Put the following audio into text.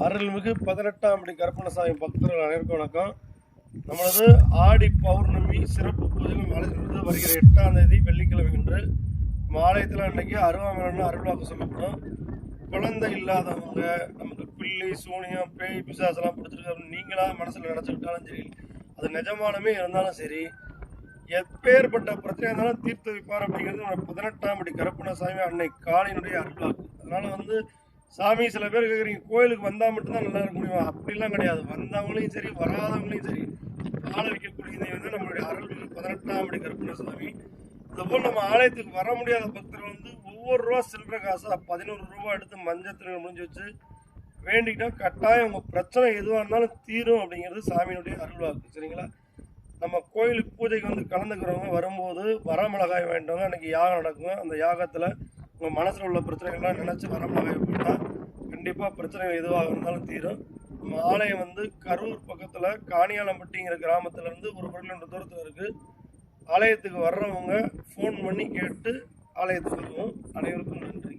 அருள்மிகு பதினெட்டாம் படி கருப்பணசாமி பக்தர்கள் அனைவருக்கும் வணக்கம். நமது ஆடி பௌர்ணமி சிறப்பு பூஜைகள் மாலையிலிருந்து வருகிற எட்டாம் தேதி வெள்ளிக்கிழமை என்று மாலயத்தில் அன்னைக்கு அருவாமலன்னு அருள்வாக்கு சொல்லப்படும் குழந்தை இல்லாதவங்க நமக்கு பில்லி சூனியம் பேய் பிசாசெல்லாம் பிடிச்சிருக்காரு நீங்களாக மனசில் நினச்சிக்கிட்டாலும் சரி அது நிஜமானமே இருந்தாலும் சரி எப்பேற்பட்ட பிரச்சனை இருந்தாலும் தீர்த்து வைப்பார் அப்படிங்கிறது நம்ம பதினெட்டாம் படி கருப்பணசாமி அன்னை காலையினுடைய அருள்வாக்கு. அதனால் வந்து சாமி சில பேர் கேட்குறீங்க கோயிலுக்கு வந்தால் மட்டும்தான் நல்லா இருக்க முடியும்? அப்படிலாம் கிடையாது. வந்தவங்களையும் சரி வராதவங்களையும் சரி ஆள வைக்கக்கூடிய வந்து நம்மளுடைய அருள் பதினெட்டாம் அடி கருப்பண சுவாமி. அதுபோல் நம்ம ஆலயத்துக்கு வர முடியாத பக்தர்கள் வந்து ஒவ்வொரு ரூபா சில்லற காசாக பதினோரு ரூபா எடுத்து மஞ்சத்தில் முடிஞ்சு வச்சு வேண்டிக்கிட்டோம் கட்டாயம் உங்கள் பிரச்சனை எதுவாக இருந்தாலும் தீரும் அப்படிங்கிறது சாமியினுடைய அருள்வாக்கு. சரிங்களா? நம்ம கோயிலுக்கு பூஜைக்கு வந்து கலந்துக்கிறவங்க வரும்போது வரமிளகாய் வேண்டவங்க அன்றைக்கி யாகம் நடக்கும். அந்த யாகத்தில் உங்கள் மனசில் உள்ள பிரச்சனைகள்லாம் நினச்சி வரமிளகாய் போட்டால் கண்டிப்பாக பிரச்சனைகள் எதுவாக இருந்தாலும் தீரும். நம்ம ஆலயம் வந்து கரூர் பக்கத்தில் காணியாலம்பட்டிங்கிற கிராமத்துலேருந்து ஒரு ஒரு கிலோமீட்டர் தூரத்தில் இருக்குது ஆலயத்துக்கு வர்றவங்க ஃபோன் பண்ணி கேட்டு ஆலயத்துக்கு வருவோம். அனைவருக்கும் நன்றி.